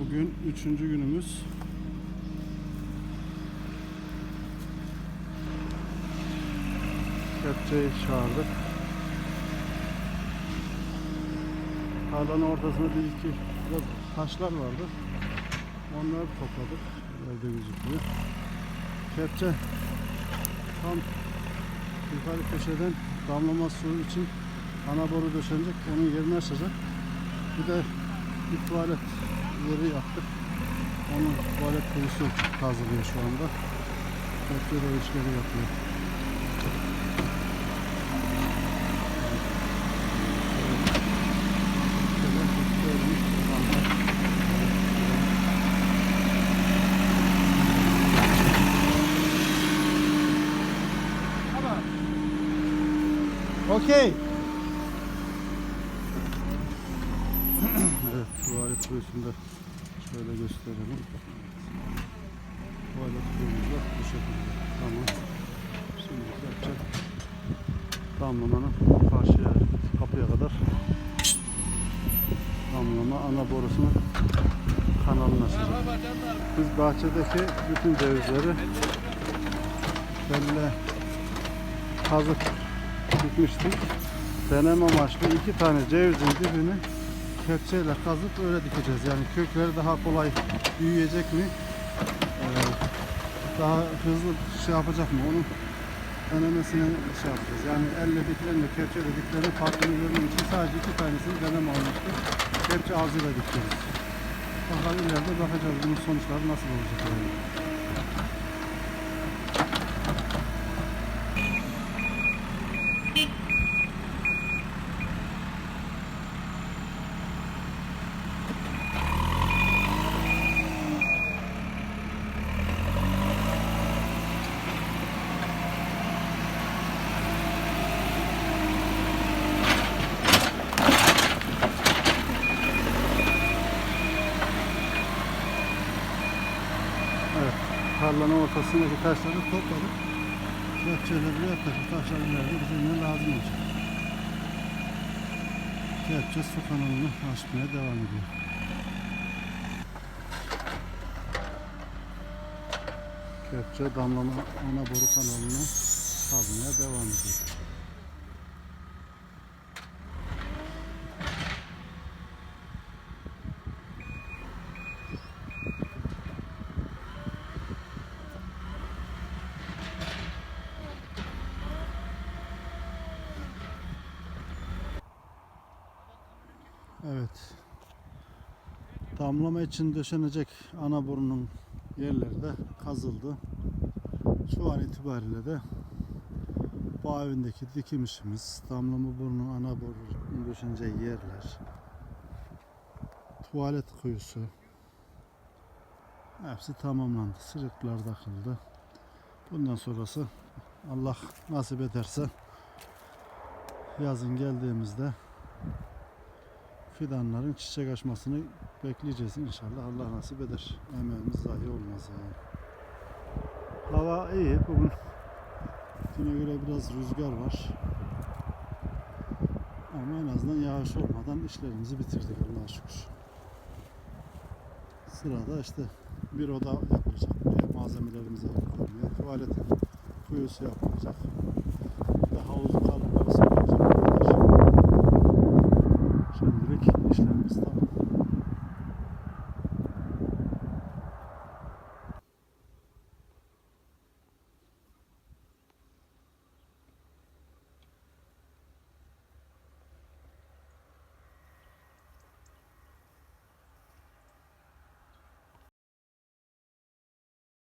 Bugün üçüncü günümüz. Kepçeyi çağırdık. Tarlanın ortasında bir iki taşlar vardı. Onları topladık. Evde gözüküyor. Kepçe tam yukarı köşeden damlama suyu için ana boru döşenecek. Onun yerini açacak. Bir de bir tuvalet yeri yaptık. Onun tuvalet kuyusu kazılıyor şu anda. O işleri yapıyor. Okey. Evet, tuvalet kuyusunu da şöyle gösterelim. Tuvalet kuyumuz da bu şekilde. Tamam. Şimdi yapacak damlamanın karşıya kapıya kadar damlama ana borusunun kanalını açacak. Biz bahçedeki bütün cevizleri böyle kazık dikmiştik. Deneme amaçlı iki tane cevizin dibini kepçeyle kazıp öyle dikeceğiz. Yani kökleri daha kolay büyüyecek mi? Ee, daha hızlı şey yapacak mı? Onun denemesini şey yapacağız. Yani elle dikilenle kepçeyle dikilerin farkını görmek için sadece iki tanesini deneme almıştık. Kepçe ağzıyla dikiyoruz. Bakalım ileride bakacağız bunun sonuçları nasıl olacak. Yani. Evet, tarlanın ortasındaki taşları topladık. Kepçeyle buraya atacak. Taşlar ileride bize yine lazım olacak. Kepçe su kanalını açmaya devam ediyor. Kepçe damlama ana boru kanalını kazmaya devam ediyor. Evet. Damlama için döşenecek ana borunun yerleri de kazıldı. Şu an itibariyle de bağ evindeki dikim işimiz, damlama borunun ana borunun döşeneceği yerler, tuvalet kuyusu hepsi tamamlandı. Sırıklar takıldı. Bundan sonrası Allah nasip ederse yazın geldiğimizde fidanların çiçek açmasını bekleyeceğiz inşallah. Allah nasip eder. Emeğimiz zayi olmaz yani. Hava iyi. Bugün güne göre biraz rüzgar var. Ama en azından yağış olmadan işlerimizi bitirdik Allah'a şükür. Sırada işte bir oda yapılacak. Malzemelerimizi koymaya. Tuvalet kuyusu yapılacak. De havuzu